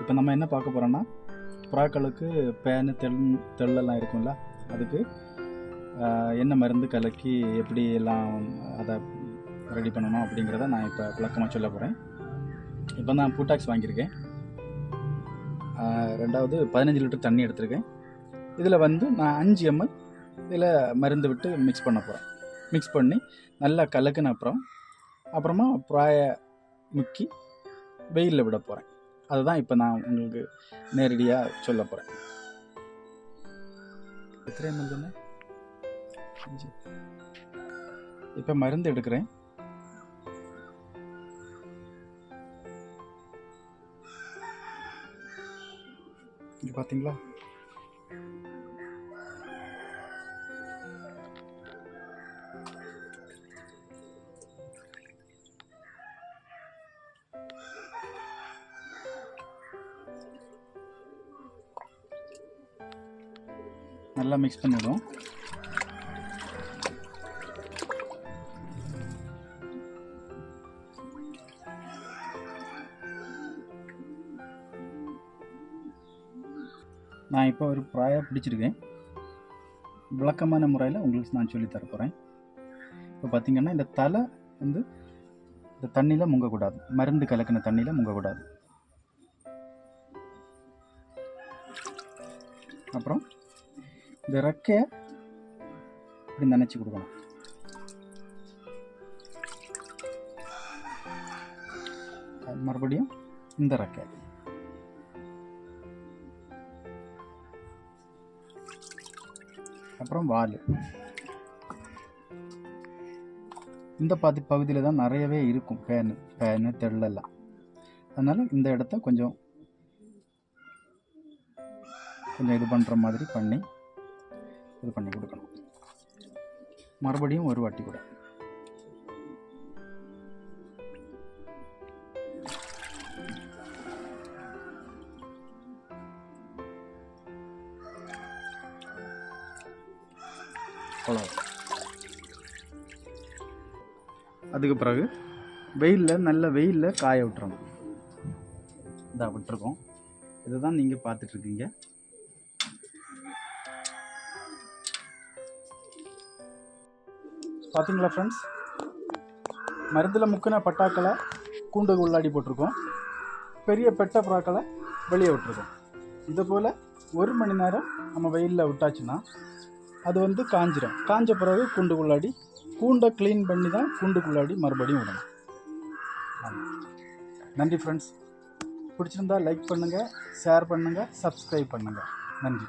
இப்போ நம்ம என்ன பார்க்க போகிறோன்னா புறாக்களுக்கு பேனு தெள் தெள்ளெல்லாம் இருக்கும்ல அதுக்கு என்ன மருந்து கலக்கி எப்படி எல்லாம் அதை ரெடி பண்ணணும் அப்படிங்கிறத நான் இப்போ விளக்கமாக சொல்ல போகிறேன் இப்போ நான் பூட்டாக்ஸ் வாங்கியிருக்கேன். ரெண்டாவது பதினஞ்சு லிட்டர் தண்ணி எடுத்திருக்கேன். இதில் வந்து நான் அஞ்சு எம்எல் இதில் மருந்து விட்டு மிக்ஸ் பண்ண போகிறேன் மிக்ஸ் பண்ணி நல்லா கலக்குன அப்புறம் அப்புறமா ப்ராய முக்கி வெயிலில் விட போகிறேன் அதுதான் இப்போ நான் உங்களுக்கு நேரடியாக சொல்ல போகிறேன் எத்தனை எம்எல் தானே இப்போ மருந்து எடுக்கிறேன். இங்கே பார்த்தீங்களா நல்லா மிக்ஸ் பண்ணிவிடும் நான் இப்போ ஒரு ப்ராயாக பிடிச்சிருக்கேன். விளக்கமான முறையில் உங்களுக்கு நான் சொல்லித் தரப்போகிறேன் இப்போ பார்த்தீங்கன்னா இந்த தலை வந்து இந்த தண்ணியில் முங்கக்கூடாது. மருந்து கலக்கின தண்ணியில் முங்கக்கூடாது. அப்புறம் இந்த ரெக்கையை இப்படி நினச்சி கொடுக்கணும். மறுபடியும் இந்த ரெக்கை. அப்புறம் வால். இந்த பாதி பகுதியில் தான் நிறையவே இருக்கும் பேனு பேனு தெள்ளெல்லாம். அதனால் இந்த இடத்த கொஞ்சம் கொஞ்சம் இது பண்ணுற மாதிரி பண்ணி இது பண்ணி கொடுக்கணும். மறுபடியும் ஒரு வாட்டி கூட. அவ்வளோ அதுக்கு பிறகு வெயிலில் நல்ல வெயிலில் காய விட்டுறணும். இதாக விட்டுருக்கோம். இதுதான் நீங்கள் பார்த்துட்ருக்கீங்க பார்த்தீங்களா ஃப்ரெண்ட்ஸ் மருந்தில் முக்கின பட்டாக்களை கூண்டுக்கு உள்ளாடி போட்டிருக்கோம். பெரிய பெட்ட புறாக்களை வெளியே விட்டுருக்கோம். இதை போல் ஒரு மணி நேரம் நம்ம வெயிலில் விட்டாச்சுன்னா அது வந்து காஞ்சிடும் காஞ்ச பிறகு கூண்டுக்குள்ளாடி கூண்டை க்ளீன் பண்ணி தான் கூண்டுக்குள்ளாடி மறுபடியும் விடணும். நன்றி ஃப்ரெண்ட்ஸ் பிடிச்சிருந்தா லைக் பண்ணுங்கள் ஷேர் பண்ணுங்கள் சப்ஸ்கிரைப் பண்ணுங்கள் நன்றி.